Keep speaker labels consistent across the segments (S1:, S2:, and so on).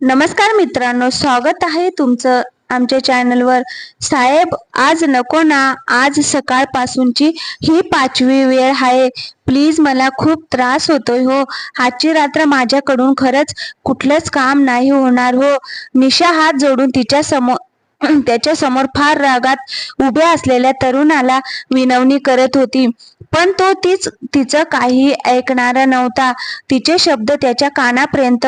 S1: नमस्कार मित्रांनो स्वागत आहे तुमचं आमच्या चॅनलवर. साहेब आज नको ना आज सकाळपासूनची ही पाचवी वेळ आहे. प्लीज मला खूप त्रास होतोय हो. आजची रात्र माझ्याकडून खरंच कुठलंच काम नाही होणार हो. निशा हात जोडून तिच्या समोर त्याच्यासमोर फार रागात उभ्या असलेल्या तरुणाला विनवणी करत होती. पण तो तीच तिचं काही ऐकणारा नव्हता. तिचे शब्द त्याच्या कानापर्यंत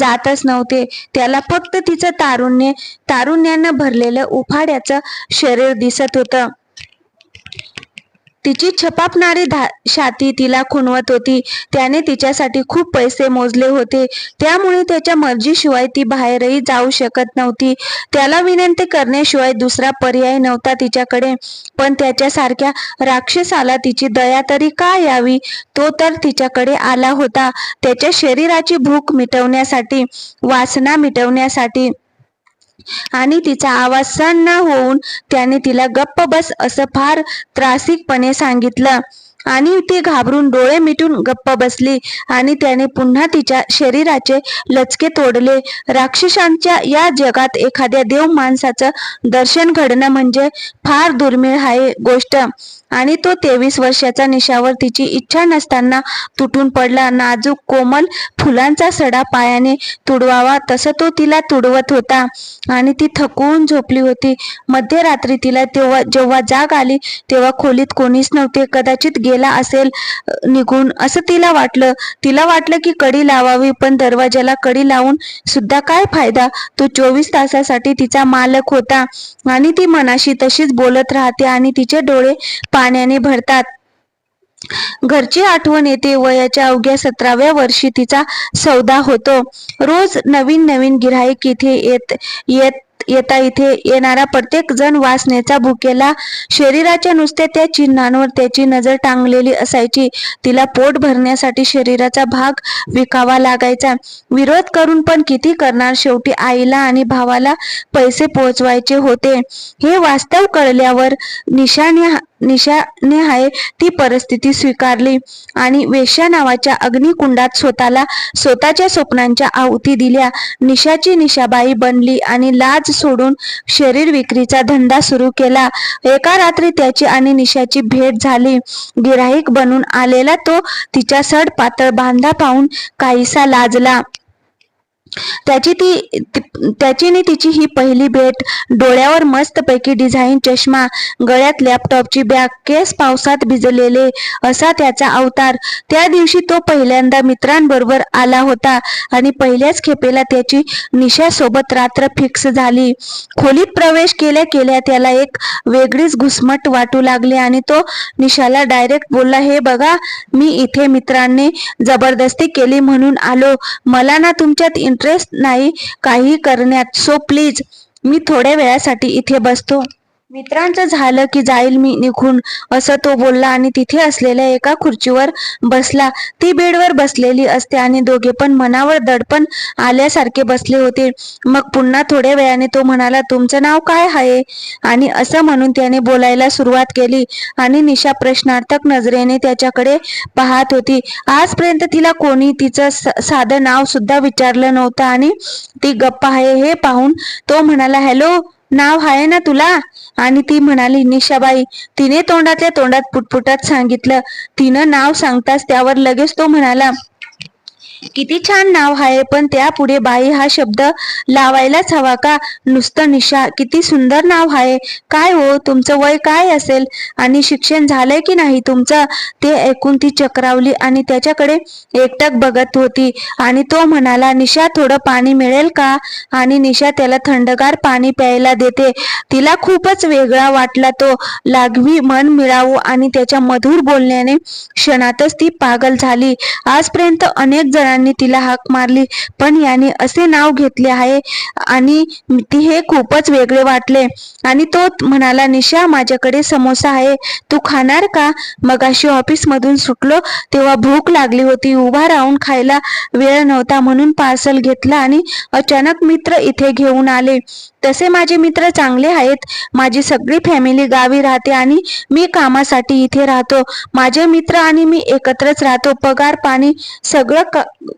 S1: जातच नव्हते. त्याला फक्त तिचं तारुण्य तारुण्यानं भरलेलं उफाड्याचं शरीर दिसत होतं. तिची छपापणारी धा छाती तिला खुणवत होती. त्याने तिच्यासाठी खूप पैसे मोजले होते. त्यामुळे त्याच्या मर्जीशिवाय ती बाहेरही जाऊ शकत नव्हती. त्याला विनंती करण्याशिवाय दुसरा पर्याय नव्हता तिच्याकडे. पण त्याच्यासारख्या राक्षसाला तिची दया तरी का यावी? तो तर तिच्याकडे आला होता. त्याच्या शरीराची भूक मिटवण्यासाठी वासना मिटवण्यासाठी. आणि तिचा आवाज सण न होऊन त्याने तिला गप्प बस असं फार त्रासिकपणे सांगितलं. आणि ती घाबरून डोळे मिटून गप्प बसली. आणि त्याने पुन्हा तिच्या शरीराचे लचके तोडले. राक्षसांच्या या जगात एखाद्या देव माणसाचं दर्शन घडणं म्हणजे फार दुर्मिळ आहे गोष्ट. आणि तो तेवीस वर्षाचा निशावर तिची इच्छा नसताना तुटून पडला. नाजूक कोमल फुलांचा सडा पायाने तुडवावा. तसं तो तिला तुडवत होता. आणि ती थकून झोपली होती. मध्यरात्री तिला तेव्हा जेव्हा जाग आली तेव्हा खोलीत कोणीच नव्हते. कदाचित गे गेला असेल निघून. असं तिला वाटलं. तिला वाटलं की कडी लावावी पण दरवाजाला कडी लावून सुद्धा काय फायदा? तो चोवीस तासासाठी तिचा मालक होता आणि ती मनाशी तशीच बोलत राहते आणि तिचे डोळे पाण्याने भरतात. घरची आठवण येते. वयाच्या अवघ्या सतराव्या वर्षी तिचा सौदा होतो. रोज नवीन नवीन गिराईक इथे येत येत येता इथे येणारा प्रत्येक जण वासनेचा भुकेला. शरीराच्या नुसत्या त्या चिन्हांवर त्याची नजर टांगलेली असायची. तिला पोट भरण्यासाठी शरीराचा भाग विकावा लागायचा. विरोध करून पण किती करणार शेवटी आईला आणि भावाला पैसे पोहोचवायचे होते. हे वास्तव कळल्यावर निशाने निशाने आहे ती परिस्थिती स्वीकारली. आणि वेश्या नावाच्या अग्निकुंडात स्वतःला स्वतःच्या स्वप्नांच्या आहुती दिल्या. निशाची निशाबाई बनली आणि लाज सोडून शरीर विक्रीचा धंदा सुरू केला. एका रात्री त्याची आणि निशाची भेट झाली. गिराहिक बनून आलेला तो तिच्या सड पातळ बांधा पाहून काहीसा लाजला. त्याची ती त्याचीने त्याची तिची ही पहिली भेट डोळ्यावर मस्तपैकी डिझाईन चष्मा गळ्यात लॅपटॉपची बॅग केस पावसात भिजलेले असा त्याचा अवतार. त्या दिवशी तो पहिल्यांदा मित्रांबरोबर आला होता आणि पहिल्याच खेपेला त्याची निशासोबत रात्र फिक्स झाली. खोलीत प्रवेश केल्या केल्या त्याला एक वेगळीच घुसमट वाटू लागली आणि तो निशाला डायरेक्ट बोलला हे बघा मी इथे मित्रांनी जबरदस्ती केली म्हणून आलो. मला ना तुमच्यात इंटरेस्ट नाही काही करण्यात. सो प्लीज मी थोड्या वेळासाठी इथे बसतो. मित्रांचं झालं की जाईल मी निघून असं तो बोलला आणि तिथे असलेल्या एका खुर्चीवर बसला. ती बेडवर बसलेली असते आणि दोघे पण मनावर दडपण आल्यासारखे बसले होते. मग पुन्हा थोड्या वेळाने तो म्हणाला तुमचं नाव काय आहे? आणि असं म्हणून त्याने बोलायला सुरुवात केली आणि निशा प्रश्नार्थक नजरेने त्याच्याकडे पाहत होती. आजपर्यंत तिला कोणी तिचं स- साधं नाव सुद्धा विचारलं नव्हतं आणि ती गप्पा आहे हे पाहून तो म्हणाला हॅलो नाव आहे ना तुला? आणि ती म्हणाली निशाबाई तिने तोंडातल्या तोंडात पुटपुटात सांगितलं. तिनं नाव सांगताच त्यावर लगेच तो म्हणाला किती छान नाव आहे पण त्यापुढे बाई हा शब्द लावायलाच हवा का? नुसतं निशा किती सुंदर नाव आहे. काय हो तुमचं वय काय असेल? आणि शिक्षण झालंय की नाही तुमचं? ते ऐकून ती चक्रावली आणि त्याच्याकडे एकटक बघत होती. आणि तो म्हणाला निशा थोडं पाणी मिळेल का? आणि निशा त्याला थंडगार पाणी प्यायला देते. तिला खूपच वेगळा वाटला तो. लागवी मन मिळावं आणि त्याच्या मधुर बोलण्याने क्षणातच ती पागल झाली. आजपर्यंत अनेक जण जणांनी तिला हाक मारली. पण याने असे नाव घेतले आहे आणि ती हे खूपच वेगळे वाटले. आणि तो म्हणाला निशा माझ्याकडे समोसा आहे. तू खाणार का? मगाशी ऑफिस मधून सुटलो तेव्हा भूक लागली होती. उभा राहून खायला वेळ नव्हता म्हणून पार्सल घेतला आणि अचानक मित्र इथे घेऊन आले. तसे माझे मित्र चांगले आहेत. माझी सगळी फॅमिली गावी राहते आणि मी कामासाठी इथे राहतो. माझे मित्र आणि मी एकत्रच राहतो. पगार पाणी सगळं क-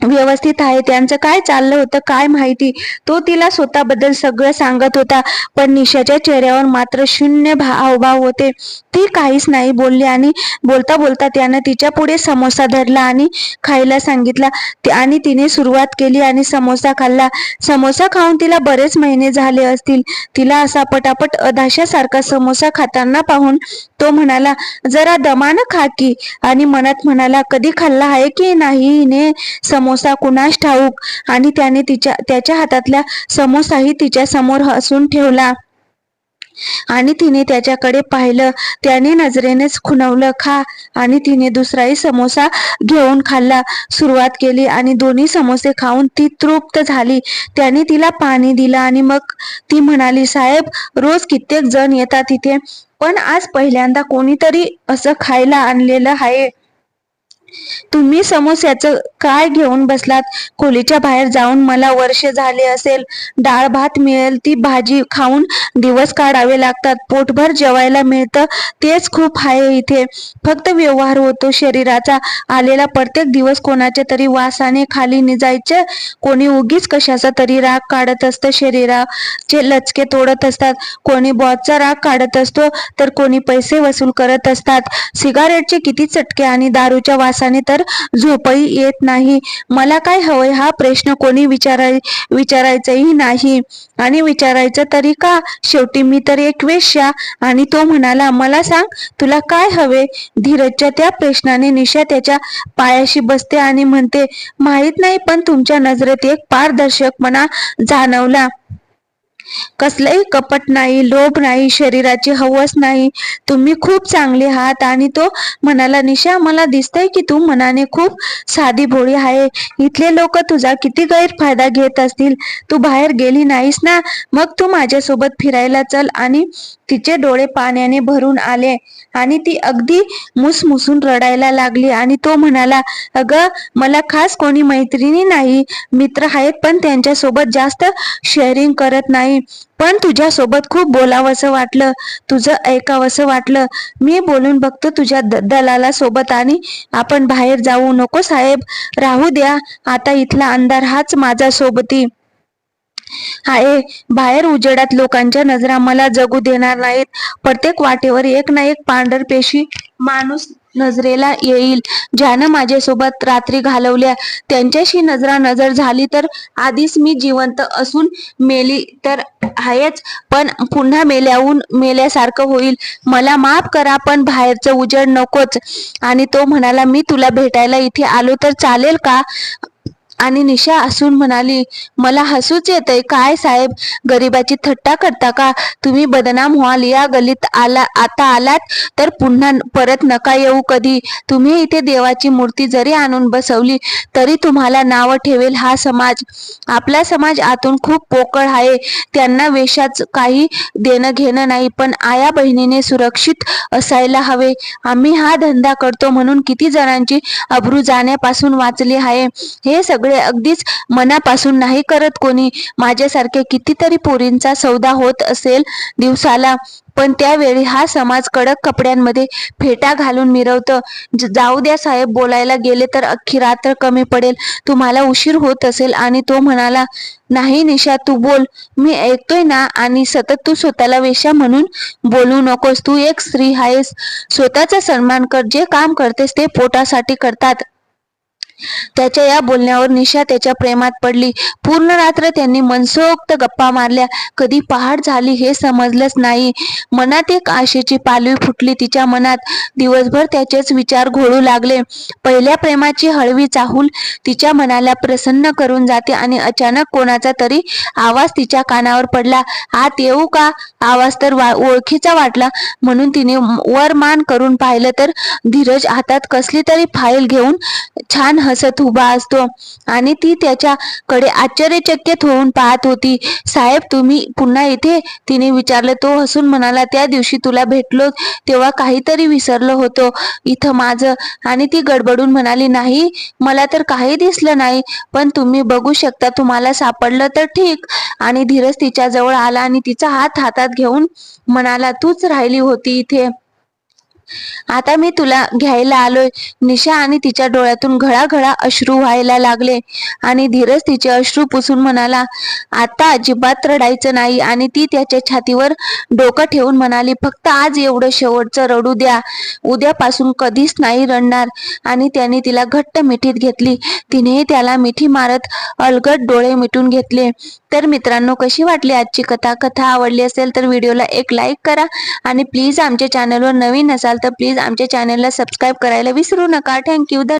S1: व्यवस्थित आहे त्यांचं काय चाललं होतं काय माहिती? तो तिला स्वतःबद्दल सगळं सांगत होता पण निशाच्या चेहऱ्यावर मात्र शून्य हावभाव होते. ती काहीच नाही बोलली आणि बोलता बोलता त्यानं तिच्या पुढे समोसा धरला आणि खायला सांगितला. आणि तिने सुरुवात केली आणि समोसा खाल्ला. समोसा खाऊन तिला बरेच महिने झाले असतील. तिला असा पटापट अधाशासारखा समोसा खाताना पाहून तो म्हणाला जरा दमानं खा की. आणि मनात म्हणाला कधी खाल्ला आहे की नाही ने समोसा समोसा कुणास ठाऊक? आणि त्याने तिच्या त्याच्या हातातल्या समोसाही तिच्या समोर हसून ठेवला. आणि तिने त्याच्याकडे पाहिलं. त्याने नजरेनेच खुणवलं खा. आणि तिने दुसराही समोसा घेऊन खाल्ला. सुरुवात केली आणि दोन्ही समोसे खाऊन ती तृप्त झाली. त्याने तिला पाणी दिलं आणि मग ती म्हणाली साहेब रोज कित्येक जण येतात तिथे पण आज पहिल्यांदा कोणीतरी असं खायला आणलेलं आहे. तुम्ही समोस्याचं काय घेऊन बसलात? खोलीच्या बाहेर जाऊन मला वर्ष झाले असेल. डाळ भात मिळेल ती भाजी खाऊन दिवस काढावे लागतात. पोटभर जेवायला मिळतं तेच खूप आहे इथे. फक्त व्यवहार होतो शरीराचा. आलेला प्रत्येक दिवस कोणाच्या तरी वासाने खाली निजायचे. कोणी उगीच कशाचा तरी राग काढत असतं शरीराचे लचके तोडत असतात. कोणी बॉसचा राग काढत असतो तर कोणी पैसे वसूल करत असतात. सिगारेटचे किती चटके आणि दारूच्या वासाने तर झोपही येत नाही. मला काय हवंय? हा प्रश्न कोणी विचाराय विचारायचंही नाही. आणि विचारायचं तरी का? शेवटी मी तर एक वेश्या. आणि तो म्हणाला मला सांग तुला काय हवे? धीरजच्या त्या प्रश्नाने निशा त्याच्या पायाशी बसते आणि म्हणते माहीत नाही पण तुमच्या नजरेत एक पारदर्शकपणा जाणवला. कसलंही कपट नाही लोभ नाही शरीराची हवस नाही. तुम्ही खूप चांगले आहात आणि तो म्हणाला निशा मला दिसतंय की तू मनाने खूप साधी भोळी आहे. इथले लोक तुझा किती गैरफायदा घेत असतील? तू बाहेर गेली नाहीस ना? मग तू माझ्यासोबत फिरायला चल आणि तिचे डोळे पाण्याने भरून आले आणि ती अगदी मुसमुसून रडायला लागली आणि तो म्हणाला अगं मला खास कोणी मैत्रिणी नाही मित्र आहेत पण त्यांच्यासोबत जास्त शेअरिंग करत नाही. पण तुझ्यासोबत खूप बोलावंसं वाटलं तुझं ऐकावंसं वाटलं. मी बोलून बघतो तुझ्या द- दलाला सोबत आणि आपण बाहेर जाऊ नको साहेब. राहू द्या आता इथला अंधार हाच माझा सोबती. आहे बाहेर उजेडात लोकांच्या नजरा मला जगू देणार नाहीत. प्रत्येक वाटेवर एक ना एक पांढर पेशी माणूस नजरेला येईल. ज्यानं माझ्यासोबत रात्री घालवल्या त्यांच्याशी नजरा नजर झाली तर आधीच मी जिवंत असून मेली तर आहेच. पण पुन्हा मेल्याहून मेल्यासारखं होईल. मला माफ करा पण बाहेरचं उजड नकोच. आणि तो म्हणाला मी तुला भेटायला इथे आलो तर चालेल का? आणि निशा असून म्हणाली मला हसूच येतंय. काय साहेब गरिबाची थट्टा करता का? तुम्ही बदनाम व्हाल. या गलीत आला आता आलात तर पुन्हा परत नका येऊ कधी. तुम्ही इथे देवाची मूर्ती जरी आणून बसवली तरी तुम्हाला नाव ठेवेल हा समाज. आपला समाज आतून खूप पोकळ आहे. त्यांना वेशाच काही देणं घेणं नाही पण आया बहिणीने सुरक्षित असायला हवे. आम्ही हा धंदा करतो म्हणून किती जणांची अब्रू जाण्यापासून वाचली आहे. हे सगळे अगदीच मनापासून नाही करत कोणी. माझ्यासारख्या कितीतरी पोरींचा सौदा होत असेल दिवसाला पण त्यावेळी हा समाज कडक कपड्यांमध्ये फेटा घालून मिरवतं. जाऊ द्या साहेब बोलायला गेले तर अख्खी रात्र कमी पडेल. तुम्हाला उशीर होत असेल आणि तो म्हणाला नाही निशा तू बोल. मी ऐकतोय ना आणि सतत तू स्वतःला वेश्या म्हणून बोलू नकोस. तू एक स्त्री आहेस. स्वतःचा सन्मान कर. जे काम करतेस ते पोटासाठी करतात. त्याच्या या बोलण्यावर निशा त्याच्या प्रेमात पडली. पूर्ण रात्र त्यांनी मनसोक्त गप्पा मारल्या. कधी पहाट झाली हे समजलंच नाही. मनात एक आशेची पालवी फुटली तिच्या मनात. दिवसभर त्याचेच विचार घोळू लागले. पहिल्या प्रेमाची हळवी चाहूल तिच्या मनाला प्रसन्न करून जाते आणि अचानक कोणाचा तरी आवाज तिच्या कानावर पडला. आत येऊ का? आवाज तर वा- ओळखीचा वाटला म्हणून तिने वर मान करून पाहिलं तर धीरज हातात कसली तरी फाईल घेऊन छान हसत उभा असतो. आणि ती त्याच्याकडे आश्चर्यचकित होऊन पाहत होती. साहेब तुम्ही पुन्हा इथे? तिने विचारलं. तो हसून म्हणाला त्या दिवशी तुला भेटलो तेव्हा काहीतरी विसरलो होतो. इथं माझं आणि ती गडबडून म्हणाली नाही मला तर काही दिसलं नाही. पण तुम्ही बघू शकता तुम्हाला सापडलं तर ठीक आणि धीरज तिच्या जवळ आला आणि तिचा हात हातात घेऊन म्हणाला तूच राहिली होती इथे. आता मी तुला घ्यायला आलोय. निशा आणि तिच्या डोळ्यातून घळाघळा अश्रू व्हायला लागले. आणि धीरज तिचे अश्रू पुसून म्हणाला आता अजिबात रडायचं नाही आणि ती त्याच्या छातीवर डोकं ठेवून म्हणाली फक्त आज एवढं शेवटचं रडू द्या. उद्यापासून कधीच नाही रडणार. आणि त्याने तिला घट्ट मिठीत घेतली. तिने त्याला मिठी मारत अलगट डोळे मिटून घेतले. तर मित्रांनो कशी वाटली आजची कथा? कथा आवडली असेल तर व्हिडिओला एक लाईक करा आणि प्लीज आमच्या चॅनलवर नवीन असाल तर प्लीज आमच्या चॅनलला सबस्क्राईब करायला विसरू नका. थँक्यू